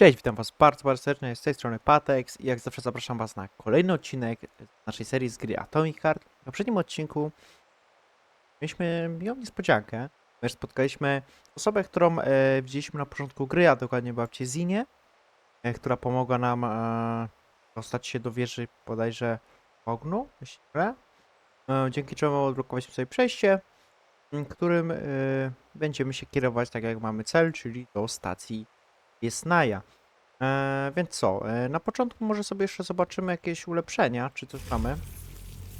Cześć, witam was bardzo, bardzo serdecznie, z tej strony Patex i jak zawsze zapraszam was na kolejny odcinek naszej serii z gry Atomic Heart. W poprzednim odcinku mieliśmy miłą niespodziankę, ponieważ spotkaliśmy osobę, którą e, widzieliśmy na początku gry, a dokładnie babcię Zinie, e, która pomogła nam e, dostać się do wieży bodajże ognu, mylę. e, dzięki czemu odblokowaliśmy sobie przejście, którym e, będziemy się kierować tak jak mamy cel, czyli do stacji Jesnaja. E, więc co, e, na początku może sobie jeszcze zobaczymy jakieś ulepszenia, czy coś mamy.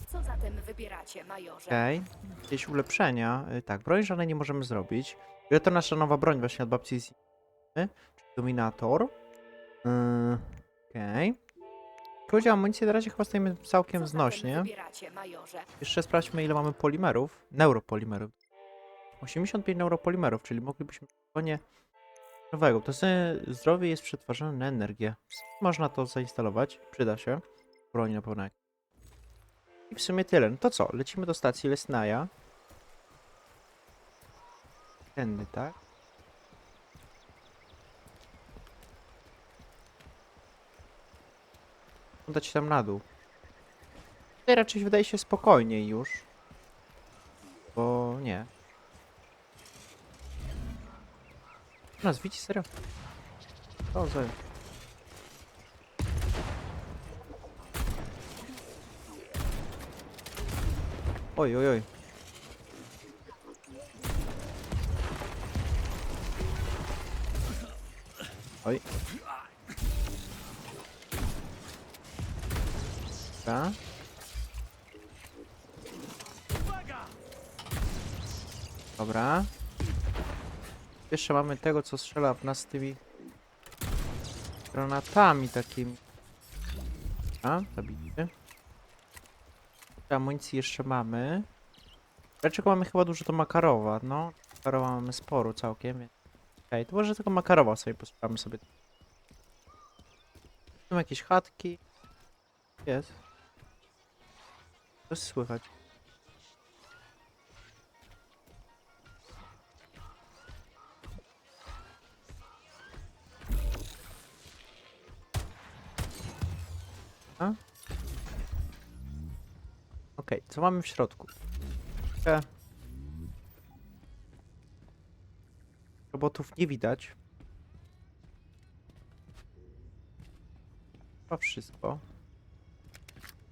Co zatem wybieracie, majorze? Okej, jakieś ulepszenia. E, tak, broń żadnej nie możemy zrobić. Ale to nasza nowa broń właśnie od babci z czyli Dominator. E, Okej. Jeśli chodzi o amunicję, na razie chyba stoimy całkiem znośnie. wybieracie, majorze? Jeszcze sprawdźmy ile mamy polimerów. Neuropolimerów. 85 neuropolimerów, czyli moglibyśmy spokojnie nowego. To zdrowie jest przetwarzane na energię. Można to zainstalować, przyda się. Broni na pewno. I w sumie tyle. No to co? Lecimy do stacji Lesnaja. Tędy, tak? Udać tam na dół. Tutaj raczej wydaje się spokojniej już. Bo nie. Nas widzi serio? O, za... Oj, oj, oj. Oj. Dobra. Dobra. Jeszcze mamy tego, co strzela w nas tymi granatami takimi. A, zabijcie. Amunicji jeszcze mamy. Dlaczego mamy chyba dużo to Makarowa? No, Makarowa mamy sporo całkiem, więc... Okej, to może tylko Makarowa sobie posprawmy sobie. Są jakieś chatki. Jest. Coś słychać. Okej, co mamy w środku? Robotów nie widać. To wszystko.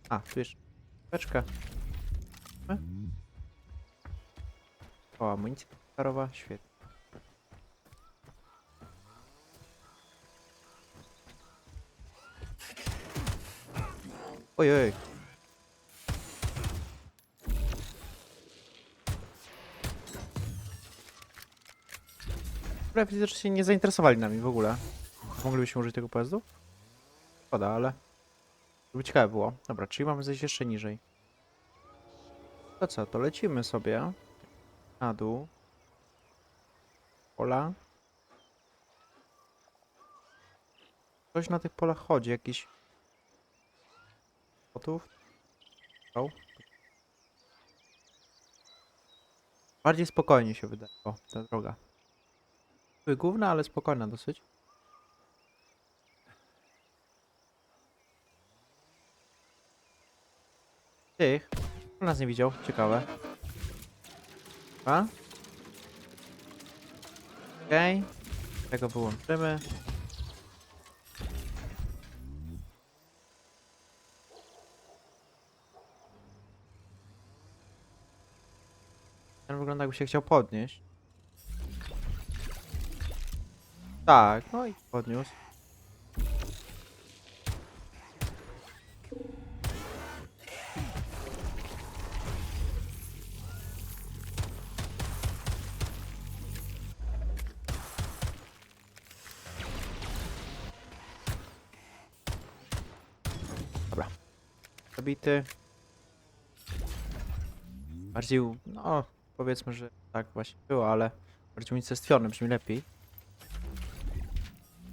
A, tu jeszcze beczka. O, amunicja parowa, świetnie. Oj, oj. Dobra, widzę, że się nie zainteresowali nami w ogóle. Moglibyśmy użyć tego pojazdu? Szkoda, ale... Żeby ciekawe było. Dobra, czyli mamy zejść jeszcze niżej. To co, to lecimy sobie na dół. Pola. Coś na tych polach chodzi, jakiś... Gotów? O. Bardziej spokojnie się wydaje. O, ta droga. Główna, ale spokojna dosyć. Tych. On nas nie widział. Ciekawe. A? Okej. Okay. Tego wyłączymy. Ten wygląda jakby się chciał podnieść. Tak, no i podniósł. Dobra. Zabity. Bardziej, no, powiedzmy, że tak właśnie było, ale bardziej unicestwiony, brzmi lepiej.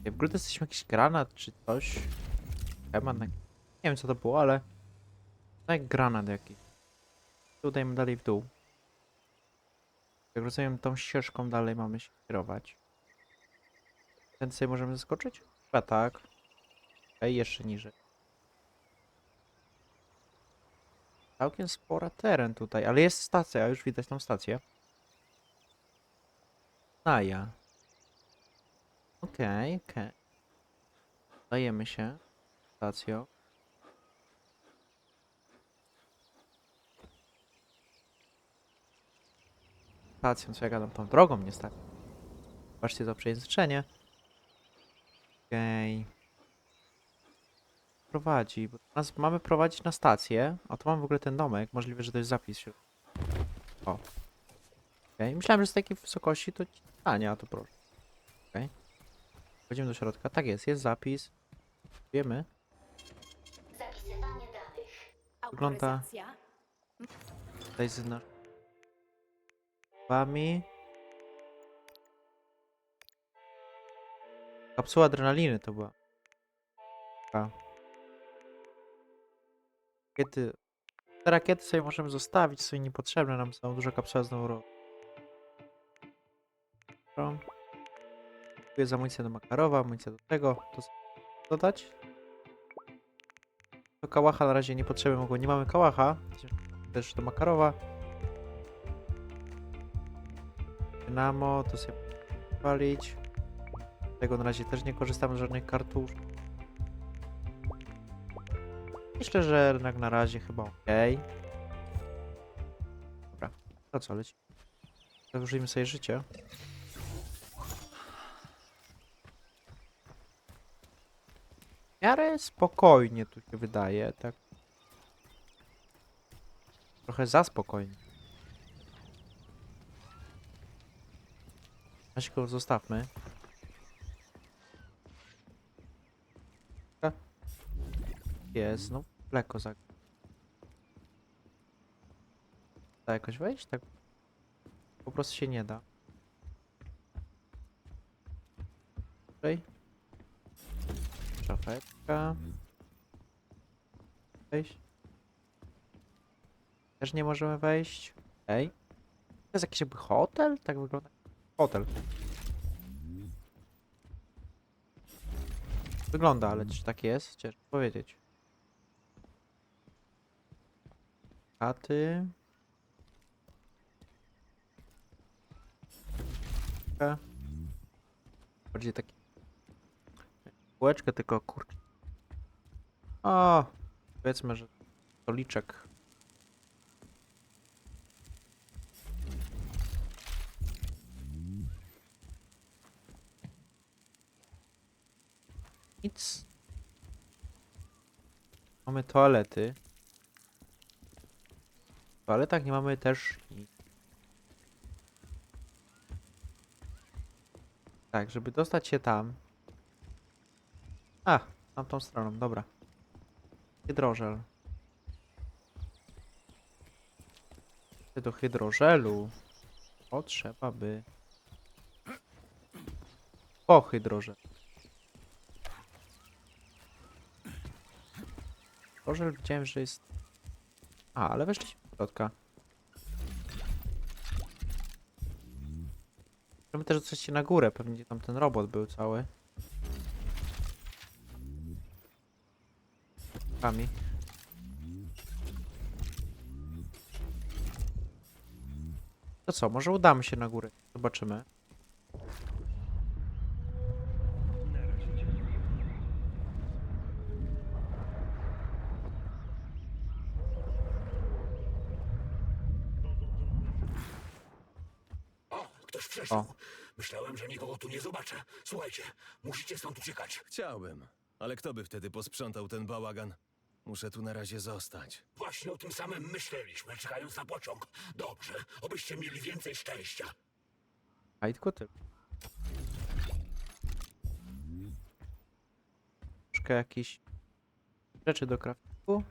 W ogóle jesteśmy jakiś granat czy coś. Temat, nie wiem co to było, ale no jak granat jakiś. Udajmy dalej w dół. Jak rozumiem, tą ścieżką dalej mamy się kierować. Ten sobie możemy zaskoczyć? Chyba tak. Okej, jeszcze niżej. Całkiem spora teren tutaj, ale jest stacja, już widać tam stację. Staja. Okej, okej. Dajemy się. Stacją. Stacją, co ja gadam, tą drogą niestety. Patrzcie to przejęzyczenie. Okej. Prowadzi, bo nas mamy prowadzić na stację, a tu mam w ogóle ten domek. Możliwe, że to jest zapis. się- O. Okej, myślałem, że z takiej wysokości to ci stanie, a to proszę. Okej. Wchodzimy do środka. Tak jest, jest zapis. Wiemy. Zapisywanie danych. Wygląda-. Tutaj z. Wami. Kapsuła adrenaliny to była. Rakiety. Te rakiety sobie możemy zostawić, są niepotrzebne nam są. Duża kapsuła znowu ro... Dobra. Tu jest amunicja do Makarowa, amunicja do tego. To dodać? Do kałacha na razie nie potrzebujemy, bo nie mamy kałacha. Też do Makarowa. Dynamo, to sobie palić. Tego na razie też nie korzystamy z żadnych kartusz. Myślę, że jednak na razie chyba ok. Dobra, to co leci? Założymy sobie życie. W miarę spokojnie tu się wydaje, tak. Trochę za spokojnie. Go zostawmy. Jest, no lekko za. Da jakoś wejść? Tak. Po prostu się nie da. Tutaj. Szafetka. Wejść. Też nie możemy wejść. Ej. To jest jakiś jakby hotel? Tak wygląda. Hotel. Wygląda, ale czy tak jest? Ciężko powiedzieć. Chaty. Bardziej taki. Kółeczkę tylko kurczę. O, powiedzmy, że stoliczek. Nic. Mamy toalety. W toaletach nie mamy też. Tak, żeby dostać się tam. A, tamtą stroną, dobra. Hydrożel. Do hydrożelu potrzeba by po hydrożel. Hydrożel widziałem, że jest... A, ale weszliśmy środka. Możemy też dostać się na górę, pewnie tam ten robot był cały. Kami. To co, może udamy się na górę. Zobaczymy. O, ktoś przeszedł. O. Myślałem, że nikogo tu nie zobaczę. Słuchajcie, musicie stąd uciekać. Chciałbym, ale kto by wtedy posprzątał ten bałagan? Muszę tu na razie zostać. Właśnie o tym samym myśleliśmy, czekając na pociąg. Dobrze, obyście mieli więcej szczęścia. A i tylko ty. Troszkę jakieś rzeczy do craftingu.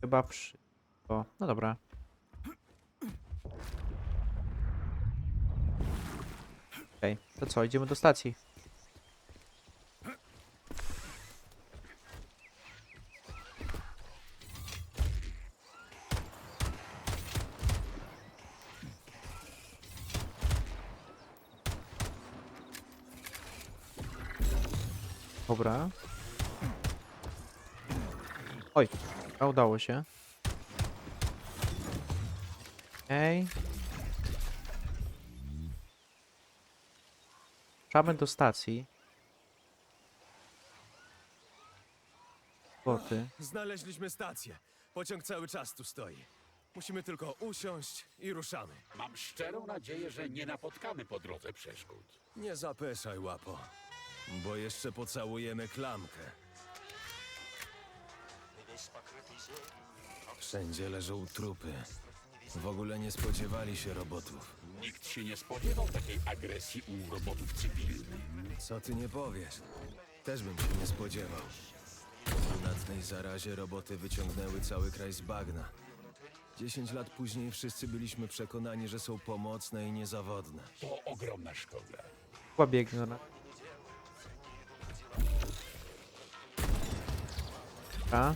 Chyba przy... O, no dobra. Okej, to co, idziemy do stacji. Dobra. Oj, udało się. Okej. Ruszamy do stacji. Boty. Znaleźliśmy stację. Pociąg cały czas tu stoi. Musimy tylko usiąść i ruszamy. Mam szczerą nadzieję, że nie napotkamy po drodze przeszkód. Nie zapeszaj, łapo. Bo jeszcze pocałujemy klamkę. Wszędzie leżą trupy. W ogóle nie spodziewali się robotów. Nikt się nie spodziewał takiej agresji u robotów cywilnych. Co ty nie powiesz? Też bym się nie spodziewał. W brunatnej zarazie roboty wyciągnęły cały kraj z bagna. Dziesięć lat później wszyscy byliśmy przekonani, że są pomocne i niezawodne. To ogromna szkoda. Chyba biegnie ona. Dobra.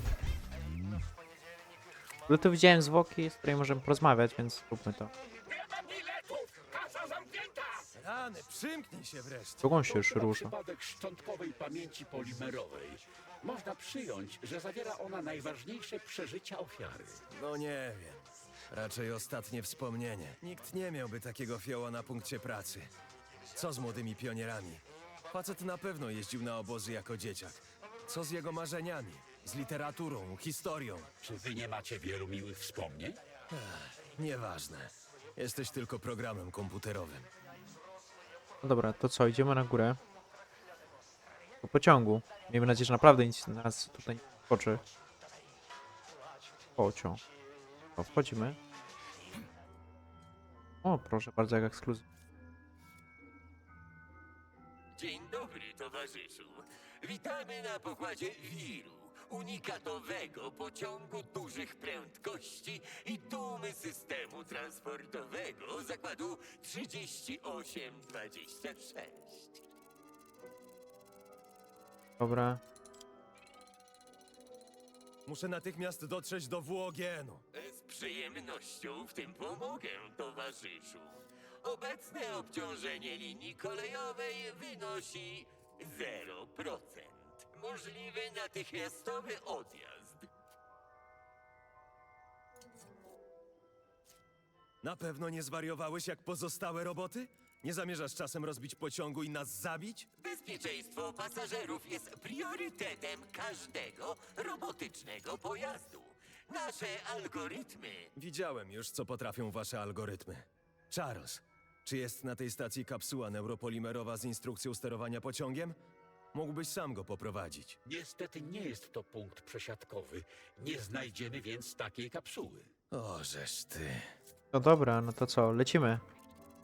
Ale tu widziałem zwłoki, z której możemy porozmawiać, więc róbmy to. Nie ma biletów! Kasa zamknięta! Rany, przymknij się wreszcie. On się już rusza? przypadek szczątkowej pamięci polimerowej. Można przyjąć, że zawiera ona najważniejsze przeżycia ofiary. No nie wiem. Raczej ostatnie wspomnienie. Nikt nie miałby takiego fioła na punkcie pracy. Co z młodymi pionierami? Facet na pewno jeździł na obozy jako dzieciak. Co z jego marzeniami? Z literaturą, historią? Czy wy nie macie wielu miłych wspomnień? Nieważne. Jesteś tylko programem komputerowym. No dobra, to co, idziemy na górę. Po pociągu. Miejmy nadzieję, że naprawdę nic nas tutaj nie skoczy. Pociąg. O, wchodzimy. O, proszę bardzo, jak ekskluzyw. Dzień dobry, towarzyszu. Witamy na pokładzie Wiru, unikatowego pociągu dużych prędkości i dumy systemu transportowego zakładu 3826. Dobra. Muszę natychmiast dotrzeć do WOGN-u. Z przyjemnością w tym pomogę, towarzyszu. Obecne obciążenie linii kolejowej wynosi 0%. Możliwy natychmiastowy odjazd. Na pewno nie zwariowałeś jak pozostałe roboty? Nie zamierzasz czasem rozbić pociągu i nas zabić? Bezpieczeństwo pasażerów jest priorytetem każdego robotycznego pojazdu. Nasze algorytmy Widziałem już, co potrafią wasze algorytmy. Charles, czy jest na tej stacji kapsuła neuropolimerowa z instrukcją sterowania pociągiem? Mógłbyś sam go poprowadzić. Niestety nie jest to punkt przesiadkowy. Nie znajdziemy więc takiej kapsuły. O, żeż ty. No dobra, no to co, lecimy.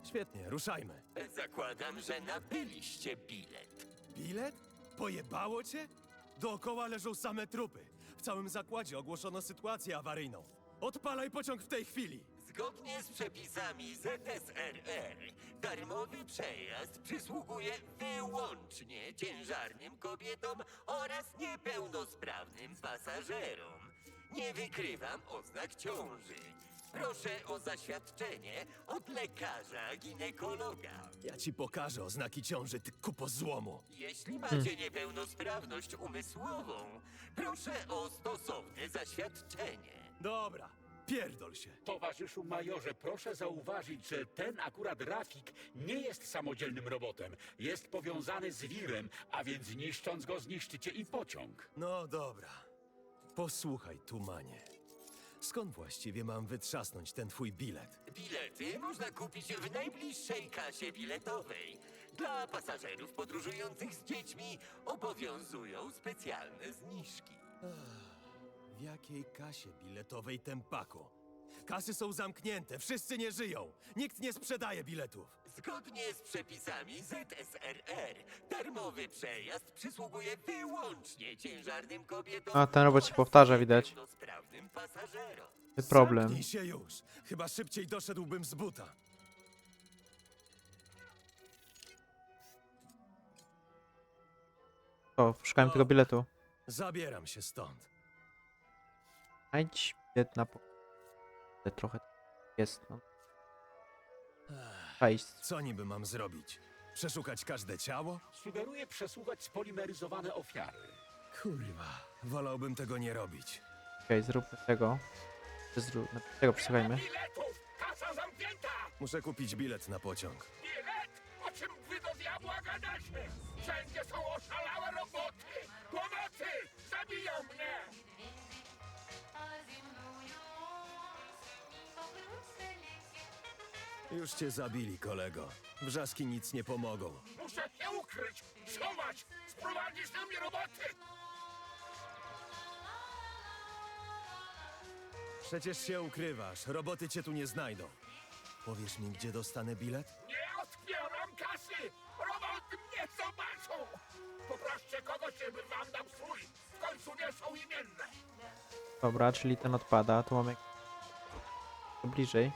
Świetnie, ruszajmy. zakładam, że nabyliście bilet. Bilet? Pojebało cię? Dookoła leżą same trupy. W całym zakładzie ogłoszono sytuację awaryjną. Odpalaj pociąg w tej chwili. Zgodnie z przepisami ZSRR, darmowy przejazd przysługuje wyłącznie ciężarnym kobietom oraz niepełnosprawnym pasażerom. Nie wykrywam oznak ciąży. Proszę o zaświadczenie od lekarza ginekologa. Ja ci pokażę oznaki ciąży, ty kupo złomu. Jeśli macie niepełnosprawność umysłową, proszę o stosowne zaświadczenie. Dobra, pierdol się. Towarzyszu majorze, proszę zauważyć, że ten akurat Rafik nie jest samodzielnym robotem. Jest powiązany z wirem, a więc niszcząc go zniszczycie i pociąg. No dobra. Posłuchaj, Tumanie. Skąd właściwie mam wytrzasnąć ten twój bilet? Bilety można kupić w najbliższej kasie biletowej. Dla pasażerów podróżujących z dziećmi obowiązują specjalne zniżki. W jakiej kasie biletowej tempako? Kasy są zamknięte, wszyscy nie żyją. Nikt nie sprzedaje biletów. Zgodnie z przepisami ZSRR, darmowy przejazd przysługuje wyłącznie ciężarnym kobietom A, ten robot się oraz powtarza, widać. niepełnosprawnym pasażerom. Problem. Zamknij się już. Chyba szybciej doszedłbym z buta. O, szukałem tego biletu. Zabieram się stąd. Znajdź bilet na... po- Ale Trochę jest, no. Cześć. Co niby mam zrobić? Przeszukać każde ciało? Sugeruję przesłuchać spolimeryzowane ofiary. Kurwa, wolałbym tego nie robić. Okej, zróbmy tego. Zrób, tego przesłuchajmy. Biletów! Kasa zamknięta! Muszę kupić bilet na pociąg. Bilet? O czym wy do diabła gadacie? Wszędzie są oszalałe roboty! Pomocy! Zabiją mnie! Już cię zabili, kolego. Wrzaski nic nie pomogą. Muszę się ukryć, schować, sprowadzić na mnie roboty! Przecież się ukrywasz. Roboty cię tu nie znajdą. Powiesz mi, gdzie dostanę bilet? Nie otwieram kasy! Roboty mnie zobaczą! Poproście kogoś, żeby wam dał swój! W końcu nie są imienne! Dobra, czyli ten odpada. Tu mamy bliżej.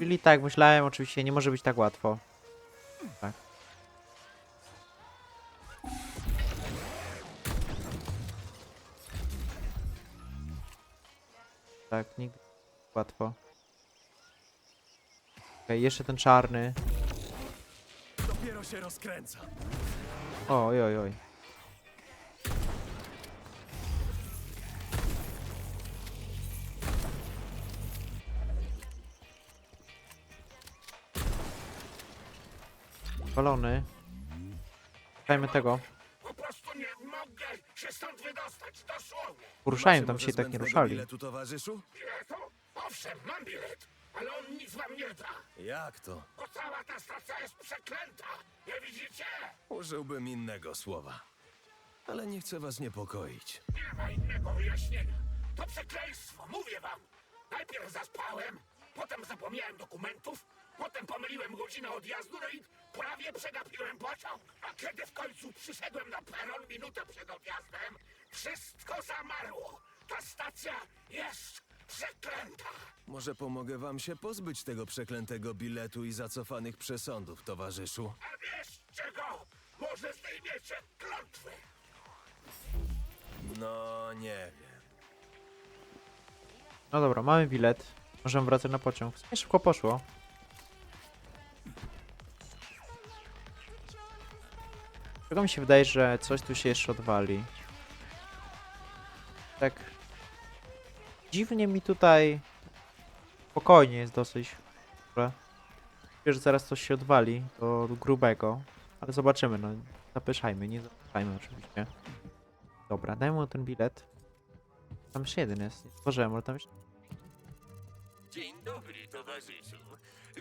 Czyli tak, myślałem, oczywiście nie może być tak łatwo. Tak. Tak, nigdy jest łatwo. Okej, jeszcze ten czarny. Dopiero się rozkręca. Oj, oj, oj. Stąd wydostać, dosłownie! Poruszają Macie tam się i tak nie ruszali. biletu, towarzyszu? Biletu? Owszem, mam bilet, ale on nic wam nie da! Jak to? Bo cała ta stacja jest przeklęta! Nie widzicie? Użyłbym innego słowa. Ale nie chcę was niepokoić. Nie ma innego wyjaśnienia. To przekleństwo, mówię wam. Najpierw zaspałem, potem zapomniałem dokumentów, potem pomyliłem godzinę odjazdu, no i prawie przegapiłem pociąg. A kiedy w końcu przyszedłem na peron minutę przed odjazdem, wszystko zamarło. Ta stacja jest przeklęta. Może pomogę wam się pozbyć tego przeklętego biletu i zacofanych przesądów, towarzyszu? A wiesz czego? Może zdejmiecie klątwy. No, nie wiem. No dobra, mamy bilet. Możemy wracać na pociąg. W sumie szybko poszło. Czego mi się wydaje, że coś tu się jeszcze odwali. Tak. Dziwnie mi tutaj. Spokojnie jest dosyć. Wiesz, że zaraz coś się odwali do grubego. Ale zobaczymy, no. Zapyszajmy, nie zapyszajmy oczywiście. Dobra, dajmy mu ten bilet. Tam jeszcze jeden jest. Nie stworzyłem, ale tam jeszcze Dzień dobry, towarzyszu.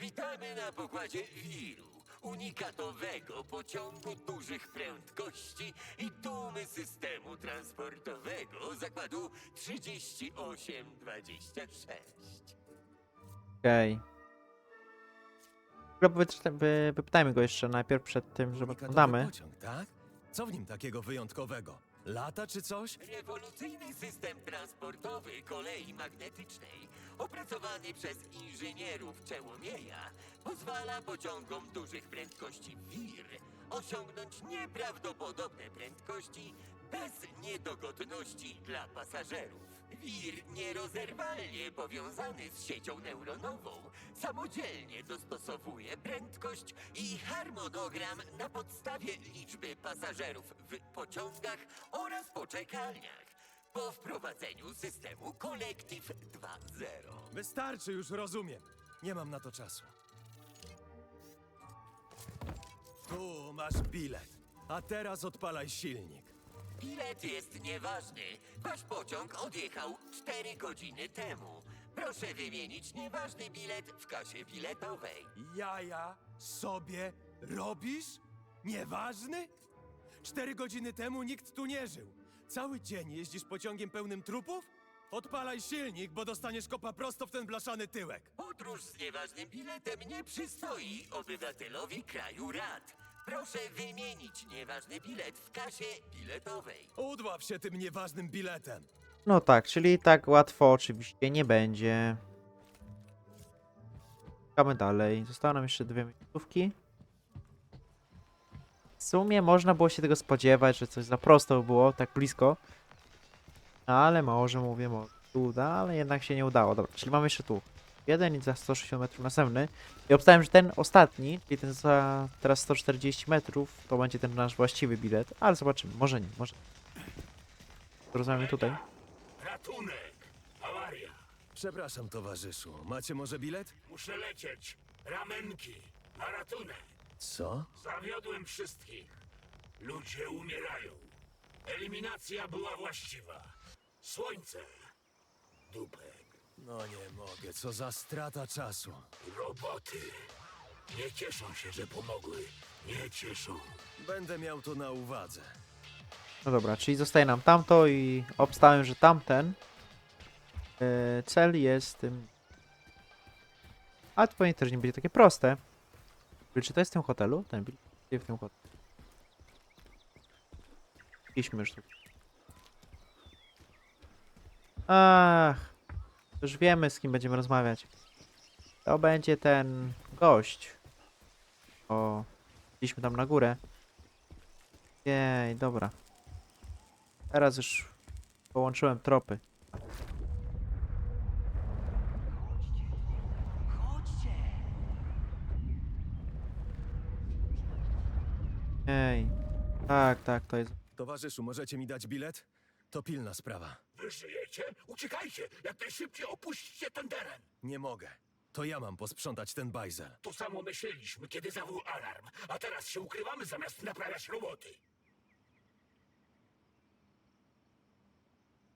Witamy na pokładzie Wiru, unikatowego pociągu dużych prędkości i dumy systemu transportowego zakładu 3826. Okej. Okay. Wy, go jeszcze najpierw przed tym, że Unikatowy podamy. pociąg, tak? Co w nim takiego wyjątkowego? Lata czy coś? Rewolucyjny system transportowy kolei magnetycznej, opracowany przez inżynierów Czełomieja, pozwala pociągom dużych prędkości WIR osiągnąć nieprawdopodobne prędkości bez niedogodności dla pasażerów. WIR nierozerwalnie powiązany z siecią neuronową samodzielnie dostosowuje prędkość i harmonogram na podstawie liczby pasażerów w pociągach oraz poczekalniach po wprowadzeniu systemu Collective 2.0. Wystarczy, już rozumiem. Nie mam na to czasu. Tu masz bilet. A teraz odpalaj silnik. Bilet jest nieważny. Wasz pociąg odjechał 4 godziny temu. Proszę wymienić nieważny bilet w kasie biletowej. Jaja sobie robisz? Nieważny? Cztery godziny temu nikt tu nie żył. Cały dzień jeździsz pociągiem pełnym trupów? Odpalaj silnik, bo dostaniesz kopa prosto w ten blaszany tyłek. Podróż z nieważnym biletem nie przystoi obywatelowi kraju rad. Proszę wymienić nieważny bilet w kasie biletowej. Udław się tym nieważnym biletem. No tak, czyli tak łatwo oczywiście nie będzie. Czekamy dalej. Zostały nam jeszcze dwie minutówki. W sumie można było się tego spodziewać, że coś za prosto było, tak blisko. Ale może mówię, może uda, ale jednak się nie udało. Dobra, czyli mamy jeszcze tu jeden i za 160 metrów następny. I obstałem, że ten ostatni, czyli ten za teraz 140 metrów, to będzie ten nasz właściwy bilet, ale zobaczymy, może nie, może. Rozmawiamy tutaj. Ratunek! Awaria! Przepraszam, towarzyszu. Macie może bilet? Muszę lecieć! Ramenki! Na ratunek! Co? Zawiodłem wszystkich. Ludzie umierają. Eliminacja była właściwa. Słońce. Dupek. No nie mogę, co za strata czasu. Roboty. Nie cieszą się, że pomogły. Nie cieszą. Będę miał to na uwadze. No dobra, czyli zostaje nam tamto i obstałem, że tamten e, cel jest tym. A to pewnie też nie będzie takie proste. Czy to jest w tym hotelu? Ten w tym hotelu? Idźmy już tu. Ach, już wiemy z kim będziemy rozmawiać. To będzie ten gość. O, idźmy tam na górę. Jej, dobra. Teraz już połączyłem tropy. Ej, tak, tak, to jest. Towarzyszu, możecie mi dać bilet? To pilna sprawa. Wy żyjecie? Uciekajcie! Jak najszybciej opuśćcie ten teren! Nie mogę. To ja mam posprzątać ten bajzel. To samo myśleliśmy, kiedy zawył alarm. A teraz się ukrywamy zamiast naprawiać roboty.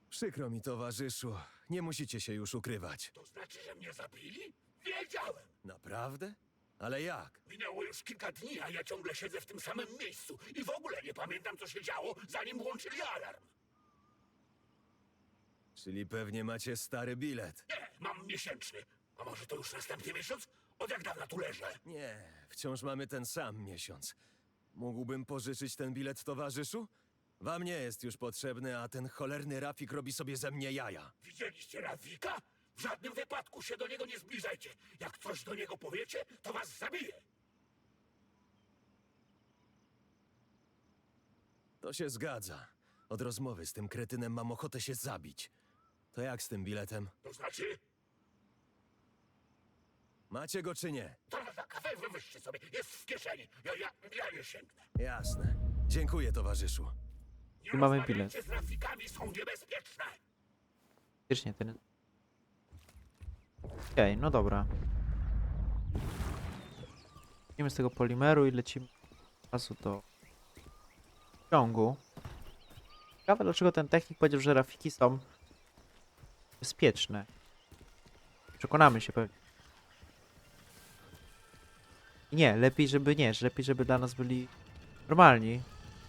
Przykro mi, towarzyszu. Nie musicie się już ukrywać. To znaczy, że mnie zabili? Wiedziałem! Naprawdę? Ale jak? Minęło już kilka dni, a ja ciągle siedzę w tym samym miejscu i w ogóle nie pamiętam, co się działo, zanim włączyli alarm. Czyli pewnie macie stary bilet. Nie, mam miesięczny. A może to już następny miesiąc? Od jak dawna tu leżę? Nie, wciąż mamy ten sam miesiąc. Mógłbym pożyczyć ten bilet towarzyszu? Wam nie jest już potrzebny, a ten cholerny Rafik robi sobie ze mnie jaja. Widzieliście Rafika? W żadnym wypadku się do niego nie zbliżajcie. Jak coś do niego powiecie, to was zabije. To się zgadza. Od rozmowy z tym kretynem mam ochotę się zabić. To jak z tym biletem? To znaczy, Macie go czy nie? to na kawę wywyżcie sobie. Jest w kieszeni. Ja, ja, ja nie sięgnę. Jasne. Dziękuję, towarzyszu. Nie I mamy rozmawiajcie bilet. z Rafikami, są niebezpieczne. Faktycznie ten. Okej, no dobra. Lecimy z tego polimeru i lecimy od razu do ciągu. Ciekawe dlaczego ten technik powiedział, że rafiki są bezpieczne. Przekonamy się pewnie. Nie, lepiej żeby nie, lepiej żeby dla nas byli normalni.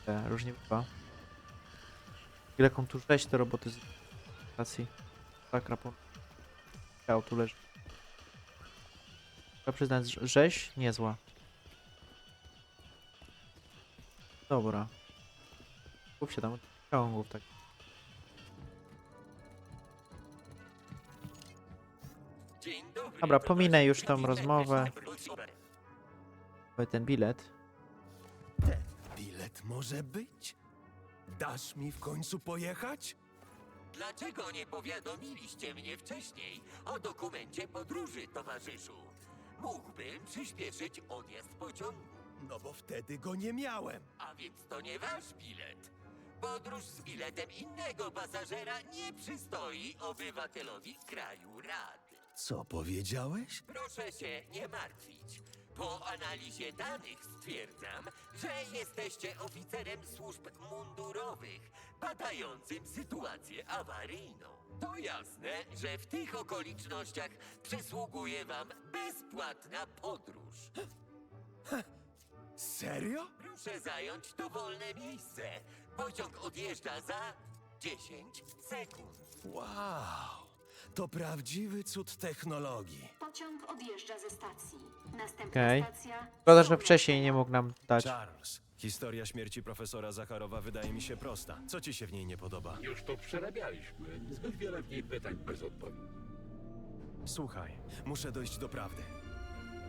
E, różnie bywa. Ile tu rzeź te roboty z racji. Tak, raport. Ciało tu leży. Trzeba przyznać, rzeź niezła. Dobra. Kup się tam ciągów, tak. Dobra, pominę już tą rozmowę. Ten bilet. Bilet może być? Dasz mi w końcu pojechać? Dlaczego nie powiadomiliście mnie wcześniej o dokumencie podróży, towarzyszu? Mógłbym przyspieszyć odjazd pociągu, No bo wtedy go nie miałem. a więc to nie wasz bilet. Podróż z biletem innego pasażera nie przystoi obywatelowi kraju rad. Co powiedziałeś? Proszę się nie martwić. Po analizie danych stwierdzam, że jesteście oficerem służb mundurowych, badającym sytuację awaryjną. To jasne, że w tych okolicznościach przysługuje wam bezpłatna podróż. Serio? Proszę zająć dowolne miejsce. Pociąg odjeżdża za 10 sekund. Wow! To prawdziwy cud technologii. Pociąg odjeżdża ze stacji. Następna Okej. stacja. Szkoda, że wcześniej nie mógł nam dać. Charles, historia śmierci profesora Zacharowa wydaje mi się prosta. Co ci się w niej nie podoba? Już to przerabialiśmy. Zbyt wiele w niej pytań bez odpowiedzi. Słuchaj, muszę dojść do prawdy.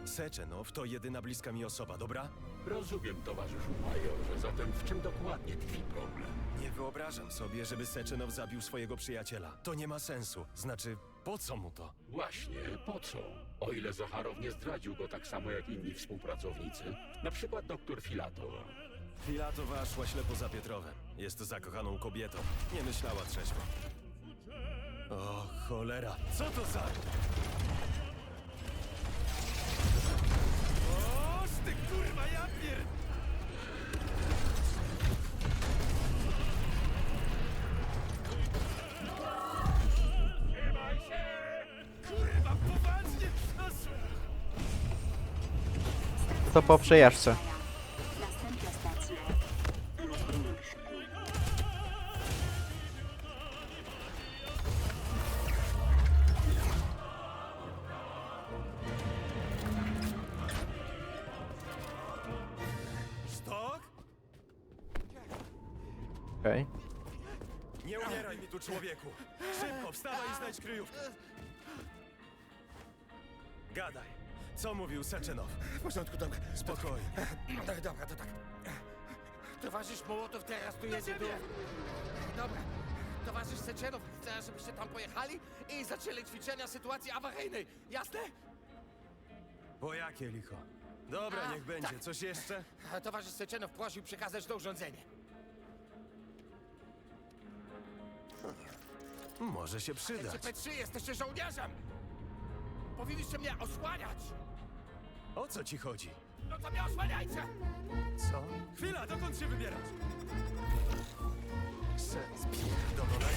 Seczenow to jedyna bliska mi osoba, dobra? Rozumiem, towarzyszu majorze. Zatem w czym dokładnie tkwi problem? Nie wyobrażam sobie, żeby Seczenow zabił swojego przyjaciela. To nie ma sensu. Znaczy, Po co mu to? Właśnie, po co? O ile Zacharow nie zdradził go tak samo jak inni współpracownicy, na przykład doktor Filatow. Filatowa szła ślepo za Pietrowem. Jest zakochaną kobietą. Nie myślała trzeźwo. O, cholera. Co to za... To po przejażdżce. Umieraj mi tu, człowieku! Szybko, wstawaj i znajdź kryjówkę! Gadaj. Co mówił Seczenow? W porządku, dobra. Spokojnie. No, Dobra, to tak. Towarzysz Mołotow teraz tu jedzie do... Dobra. Towarzysz Seczenow chce, żebyście tam pojechali i zaczęli ćwiczenia sytuacji awaryjnej. Jasne? Bo jakie licho? Dobra, A, niech będzie. tak. Coś jeszcze? A Towarzysz Seczenow prosił przekazać to urządzenie. Może się przydać. CP3, jesteście żołnierzem! Powinniście mnie osłaniać! O co ci chodzi? No to mnie osłaniajcie! Co? Chwila, dokąd się wybierasz? Se, spierdolona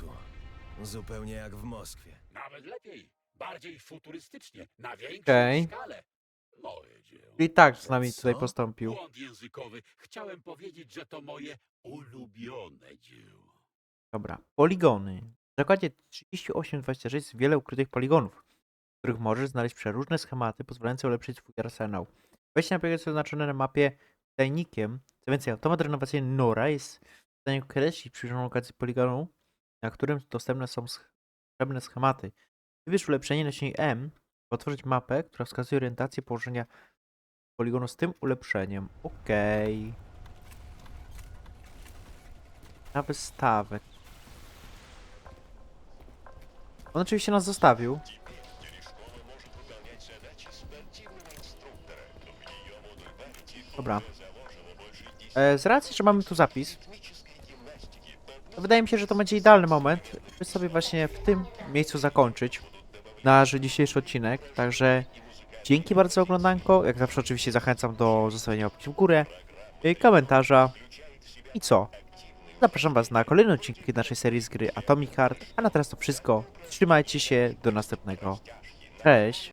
tu. Zupełnie jak w Moskwie. Nawet lepiej, bardziej futurystycznie, na większą Okej. skalę. Moje dzieło. I tak z nami tutaj Co? postąpił. Błąd językowy. Chciałem powiedzieć, że to moje ulubione dzieło. Dobra. Poligony. W zakładzie 3826 jest wiele ukrytych poligonów, w których możesz znaleźć przeróżne schematy pozwalające ulepszyć swój arsenał. Wejście na bieg jest oznaczone na mapie tajnikiem. Co więcej, automat renowacyjny Nora jest w stanie określić przybliżoną lokację poligonu, na którym dostępne są potrzebne schematy. Wybierz ulepszenie naciśnij M, by otworzyć mapę, która wskazuje orientację położenia poligonu z tym ulepszeniem. Okej. Na wystawę. On oczywiście nas zostawił. Dobra. E, z racji, że mamy tu zapis, wydaje mi się, że to będzie idealny moment, by sobie właśnie w tym miejscu zakończyć nasz dzisiejszy odcinek. Także dzięki bardzo za oglądanko. Jak zawsze oczywiście zachęcam do zostawienia łapki w górę, e, komentarza i co? Zapraszam Was na kolejne odcinki naszej serii z gry Atomic Heart. A na teraz to wszystko. Trzymajcie się, do następnego. Cześć!